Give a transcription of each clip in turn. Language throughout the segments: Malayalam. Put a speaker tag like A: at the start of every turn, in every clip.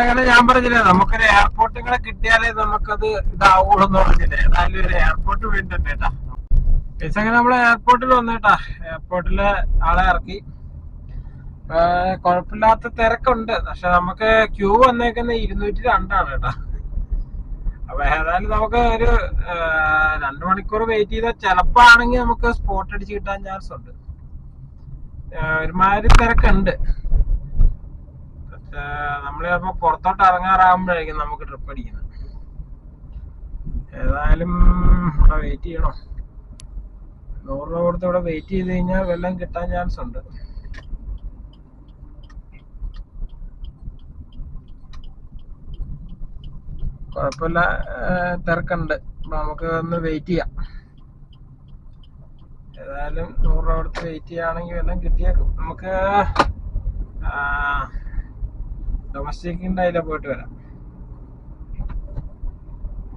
A: അങ്ങനെ ഞാൻ പറഞ്ഞില്ലേ നമുക്കൊരു എയർപോർട്ട് ഇങ്ങനെ കിട്ടിയാലേ നമുക്കത് ഇതാവുള്ളൂ പറഞ്ഞില്ലേ? ഏതായാലും ഒരു എയർപോർട്ട് വേണ്ടിട്ടുണ്ട് കേട്ടാ അങ്ങനെ നമ്മൾ എയർപോർട്ടിൽ വന്നു കേട്ടാ എയർപോർട്ടിൽ ആളെ ഇറക്കി. കുഴപ്പമില്ലാത്ത തിരക്കുണ്ട്. പക്ഷെ നമുക്ക് ക്യൂ വന്നേക്കുന്ന ഇരുന്നൂറ്റി രണ്ടാണ് കേട്ടാ അപ്പൊ ഏതായാലും നമുക്ക് ഒരു രണ്ടു മണിക്കൂർ വെയിറ്റ് ചെയ്താൽ ചിലപ്പോ ആണെങ്കിൽ നമുക്ക് സ്പോട്ട് അടിച്ച് കിട്ടാൻ ചാൻസ് ഉണ്ട്. ഒരുമാതിരി തിരക്കുണ്ട്. പക്ഷേ നമ്മൾ ചിലപ്പോ പുറത്തോട്ട് ഇറങ്ങാറാകുമ്പോഴായിരിക്കും നമുക്ക് ട്രിപ്പ് അടിക്കുന്നത് ഏതായാലും ഇവിടെ വെയിറ്റ് ചെയ്യണം. നൂറ് രൂപ കൊടുത്ത് ഇവിടെ വെയിറ്റ് ചെയ്ത് കഴിഞ്ഞാൽ വെള്ളം കിട്ടാൻ ചാൻസ് ഉണ്ട്. കുഴപ്പമില്ല തിരക്കുണ്ട്. നമുക്ക് ഒന്ന് വെയിറ്റ് ചെയ്യാം. ഏതായാലും നൂറ് രൂപ കൊടുത്ത് വെയിറ്റ് ചെയ്യുകയാണെങ്കിൽ വെള്ളം കിട്ടിയേക്കും. നമുക്ക് ഡൊമസ്റ്റിക്കിന്റെ ഉണ്ടായില്ല പോയിട്ട് വരാം.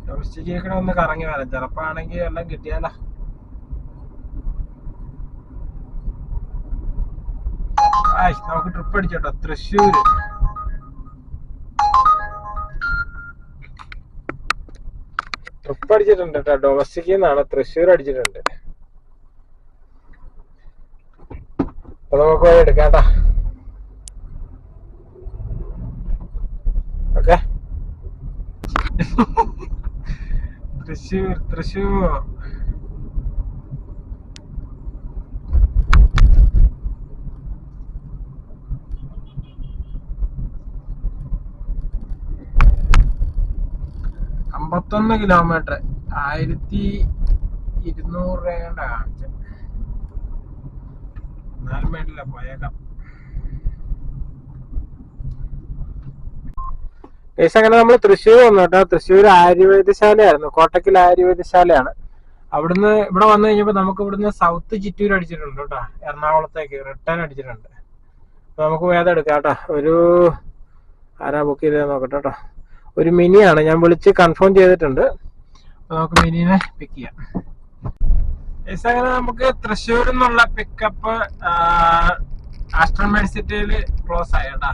A: ഡൊമസ്റ്റിക്കിൽ ഒന്ന് കറങ്ങി വരാം. ചിലപ്പോ ആണെങ്കിൽ എല്ലാം കിട്ടിയാലോ. ആയ് നമുക്ക് ട്രിപ്പ് അടിച്ചോട്ടോ. തൃശ്ശൂര്. ട്രിപ്പ് അടിച്ചിട്ടുണ്ട് കേട്ടോ ഡൊമസ്റ്റിക്കിൽ നിന്നാണ് തൃശ്ശൂർ അടിച്ചിട്ടുണ്ട്. അപ്പൊ നമുക്ക് പോയി എടുക്കാം തൃശ്ശൂർ തൃശ്ശൂർ. അമ്പത്തൊന്ന് കിലോമീറ്റർ ആയിരത്തി ഇരുന്നൂറ് രൂപ കാണിച്ചു എന്നാലും വേണ്ടില്ല പോയേക്കാം. കേസ് അങ്ങനെ നമ്മൾ തൃശ്ശൂർ വന്നു കേട്ടോ. തൃശ്ശൂർ ആയുർവേദശാലയായിരുന്നു. കോട്ടക്കൽ ആയുർവേദശാലയാണ്. അവിടുന്ന് ഇവിടെ വന്നു കഴിഞ്ഞപ്പോൾ നമുക്ക് ഇവിടുന്ന് സൗത്ത് ചിറ്റൂർ അടിച്ചിട്ടുണ്ട് കേട്ടോ. എറണാകുളത്തേക്ക് റിട്ടേൺ അടിച്ചിട്ടുണ്ട്. നമുക്ക് വേദം എടുക്കാം കേട്ടോ. ഒരു ആരാ ബുക്ക് ചെയ്തത് നോക്കട്ടെ കേട്ടോ. ഒരു മിനിയാണ്. ഞാൻ വിളിച്ച് കൺഫേം ചെയ്തിട്ടുണ്ട്. അപ്പൊ നമുക്ക് മിനിനെ പിക്ക് ചെയ്യാം. കേസ് അങ്ങനെ നമുക്ക് തൃശ്ശൂരിൽ നിന്നുള്ള പിക്കപ്പ് ആസ്ട്രമേഡ് സിറ്റിയിൽ ക്ലോസ് ആയി കേട്ടാ.